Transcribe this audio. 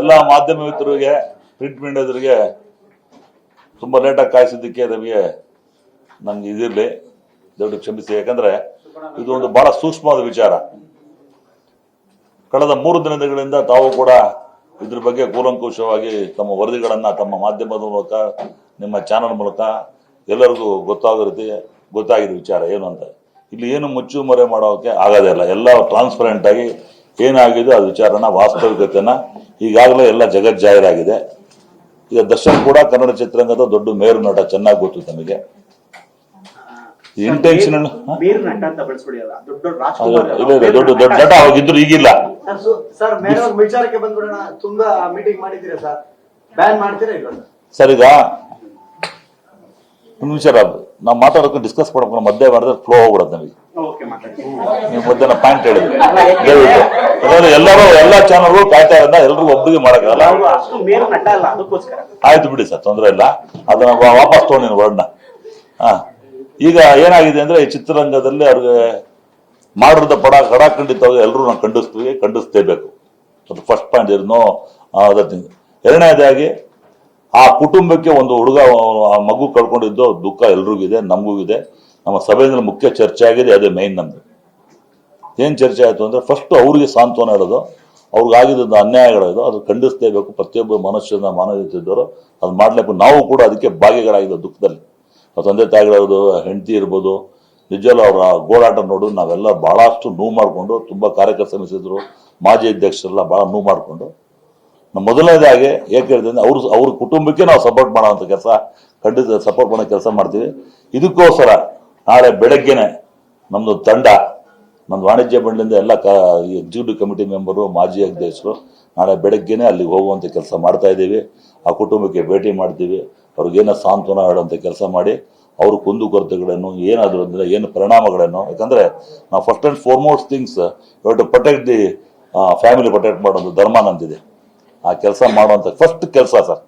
ಎಲ್ಲ ಮಾಧ್ಯಮ ಮಿತ್ರರಿಗೆ ಪ್ರಿಂಟ್ ಮೀಡಿಯಾದವರಿಗೆ ತುಂಬ ಲೇಟಾಗಿ ಕಾಯಿಸಿದ್ದಕ್ಕೆ ನಮಗೆ ನಮ್ಗೆ ಇದಿರಲಿ. ದಯವಿಟ್ಟು ಕ್ಷಮಿಸಿ. ಯಾಕಂದ್ರೆ ಇದು ಒಂದು ಬಹಳ ಸೂಕ್ಷ್ಮವಾದ ವಿಚಾರ. ಕಳೆದ ಮೂರು ದಿನಗಳಿಂದ ತಾವು ಕೂಡ ಇದ್ರ ಬಗ್ಗೆ ಕೂಲಂಕುಷವಾಗಿ ತಮ್ಮ ವರದಿಗಳನ್ನ ತಮ್ಮ ಮಾಧ್ಯಮದ ಮೂಲಕ, ನಿಮ್ಮ ಚಾನಲ್ ಮೂಲಕ ಎಲ್ಲರಿಗೂ ಗೊತ್ತಾಗೋ ರೀತಿ ಗೊತ್ತಾಗಿದೆ ವಿಚಾರ ಏನು ಅಂತ. ಇಲ್ಲಿ ಏನು ಮುಚ್ಚು ಮರೆ ಮಾಡೋಕೆ ಆಗೋದೇ ಇಲ್ಲ. ಎಲ್ಲ ಟ್ರಾನ್ಸ್ಪರೆಂಟ್ ಆಗಿ ಏನಾಗಿದೆ ಅದು ವಿಚಾರನ ವಾಸ್ತವಿಕತೆನ ಈಗಾಗಲೇ ಎಲ್ಲ ಜಗಜ್ಜಾಹೀರಾಗಿದೆ ಈಗ ದರ್ಶನ್ ಕೂಡ ಕನ್ನಡ ಚಿತ್ರರಂಗದ ದೊಡ್ಡ ಮೇರು ನಟ ಚೆನ್ನಾಗಿ ಗೊತ್ತು ತಮಗೆ ಇಂಟೆನ್ಷನಲ್ ದೊಡ್ಡ ದೊಡ್ಡ ನಟ ಅವಾಗಿದ್ರು ಈಗಿಲ್ಲ. ಸರ್, ಸು- ಸರ್ ವಿಚಾರಕ್ಕೆ ಬಂದ್ಬಿಡೋಣ. ತುಂಬಾ ಮೀಟಿಂಗ್ ಮಾಡಿದ್ದೀರಾ ಸರ್? ಬ್ಯಾನ್ ಮಾಡ್ತೀರಾ ಇಲ್ಲ ಸರ್? ಸರ್ ಈಗ ಒಂದು ವಿಚಾರ ನಾವು ಮಾತಾಡೋಕೆ ಡಿಸ್ಕಸ್ ಮಾಡಬೇಕು ಮಧ್ಯೆ ಮಾಡಿದ್ರೆ ಫ್ಲೋ ಹೋಗ್ಬಿಡೋದು ನಮಗೆ. ನೀವು ಮಧ್ಯಾಹ್ನ ಪಾಯಿಂಟ್ ಹೇಳಿದ್ರೆ. ದಯವಿಟ್ಟು ಯಾಕಂದ್ರೆ ಎಲ್ಲರೂ ಎಲ್ಲ ಚಾನಲ್ಗಳು ಕಾಯ್ತಾ ಇರೋದ ಎಲ್ರಿಗೂ ಒಬ್ಬರಿಗೆ ಮಾಡೋಕ್ಕಲ್ಲ ಆಯ್ತು ಬಿಡಿ ಸರ್ ತೊಂದರೆ ಇಲ್ಲ. ಅದನ್ನ ವಾಪಸ್ ವಾಪಸ್ ನೀನು ವರ್ಡ್ನ ಹಾ. ಈಗ ಏನಾಗಿದೆ ಅಂದ್ರೆ ಈ ಚಿತ್ರರಂಗದಲ್ಲಿ ಅವ್ರಿಗೆ ಮಾಡಿರದ ಪಡ ಕಡಾಖಂಡಿತವಾಗಿ ಎಲ್ಲರೂ ನಾವು ಖಂಡಿಸ್ತೀವಿ ಖಂಡಿಸ್ತೇಬೇಕು ಅದು ಫಸ್ಟ್ ಪಾಯಿಂಟ್ ಇರ್ನೋ ಎರಡನೇದಾಗಿ ಆ ಕುಟುಂಬಕ್ಕೆ ಒಂದು ಹುಡುಗ ಮಗು ಕಳ್ಕೊಂಡಿದ್ದು ದುಃಖ ಎಲ್ರಿಗೂ ಇದೆ, ನಮಗೂ ಇದೆ. ನಮ್ಮ ಸಭೆಯಲ್ಲಿ ಮುಖ್ಯ ಚರ್ಚೆ ಆಗಿದೆ, ಅದೇ ಮೈನ್ ನಮ್ದು. ಏನ್ ಚರ್ಚೆ ಆಯ್ತು ಅಂದ್ರೆ ಫಸ್ಟ್ ಅವ್ರಿಗೆ ಸಾಂತ್ವನ ಹೇಳೋದು ಅವ್ರಿಗಾಗಿದ್ದ ಅನ್ಯಾಯಗಳಿದೋ ಅದು ಖಂಡಿಸಲೇಬೇಕು, ಪ್ರತಿಯೊಬ್ಬ ಮನುಷ್ಯನ ಮಾನವೀಯತೆ ಇದ್ದವರು ಅದು ಮಾಡ್ಲೇಬೇಕು. ನಾವು ಕೂಡ ಅದಕ್ಕೆ ಭಾಗಿಗಳಾಗಿದ್ದೋ ದುಃಖದಲ್ಲಿ. ತಂದೆ ತಾಯಿಗಳಿರೋದು ಹೆಂಡತಿ ಇರ್ಬೋದು ನಿಜವಲ್ಲ ಅವರ ಗೋಳಾಟ ನೋಡು, ನಾವೆಲ್ಲ ಬಹಳಷ್ಟು ನೋವು ಮಾಡಿಕೊಂಡು, ತುಂಬಾ ಕಾರ್ಯಕರ್ತ ಸಮಿತಿದ್ರು ಮಾಜಿ ಅಧ್ಯಕ್ಷರೆಲ್ಲ ಬಹಳ ನೋವು ಮಾಡಿಕೊಂಡು ಮೊದಲನೇದಾಗಿ ಏಕೆ ಹೇಳ್ತೀನಿ ಅವ್ರ ಅವ್ರ ಕುಟುಂಬಕ್ಕೆ ನಾವು ಸಪೋರ್ಟ್ ಮಾಡೋವಂಥ ಕೆಲಸ, ಖಂಡಿತ ಸಪೋರ್ಟ್ ಮಾಡೋ ಕೆಲಸ ಮಾಡ್ತೀವಿ. ಇದಕ್ಕೋಸ್ಕರ ನಾಳೆ ಬೆಳಗ್ಗೆನೆ ನಮ್ಮದು ತಂಡ ನಮ್ಮ ವಾಣಿಜ್ಯ ಮಂಡಳಿಯಿಂದ ಎಲ್ಲ ಕ ಎಕ್ಸಿಕ್ಯೂಟಿವ್ ಕಮಿಟಿ ಮೆಂಬರು ಮಾಜಿ ಅಧ್ಯಕ್ಷರು ನಾಳೆ ಬೆಳಗ್ಗೆನೆ ಅಲ್ಲಿಗೆ ಹೋಗುವಂಥ ಕೆಲಸ ಮಾಡ್ತಾ ಇದ್ದೀವಿ. ಆ ಕುಟುಂಬಕ್ಕೆ ಭೇಟಿ ಮಾಡ್ತೀವಿ. ಅವ್ರಿಗೇನೋ ಸಾಂತ್ವನ ಹೇಳುವಂಥ ಕೆಲಸ ಮಾಡಿ, ಅವ್ರ ಕುಂದುಕೊರತೆಗಳನ್ನು ಏನಾದರೂ ಅಂದರೆ ಏನು ಪರಿಣಾಮಗಳನ್ನು ಯಾಕಂದರೆ ನಾವು first and foremost things to protect the family protect ಮಾಡೋದು ಧರ್ಮ ನಂದಿದೆ ಆ ಕೆಲಸ ಮಾಡುವಂಥ ಫಸ್ಟ್ ಕೆಲಸ ಸರ್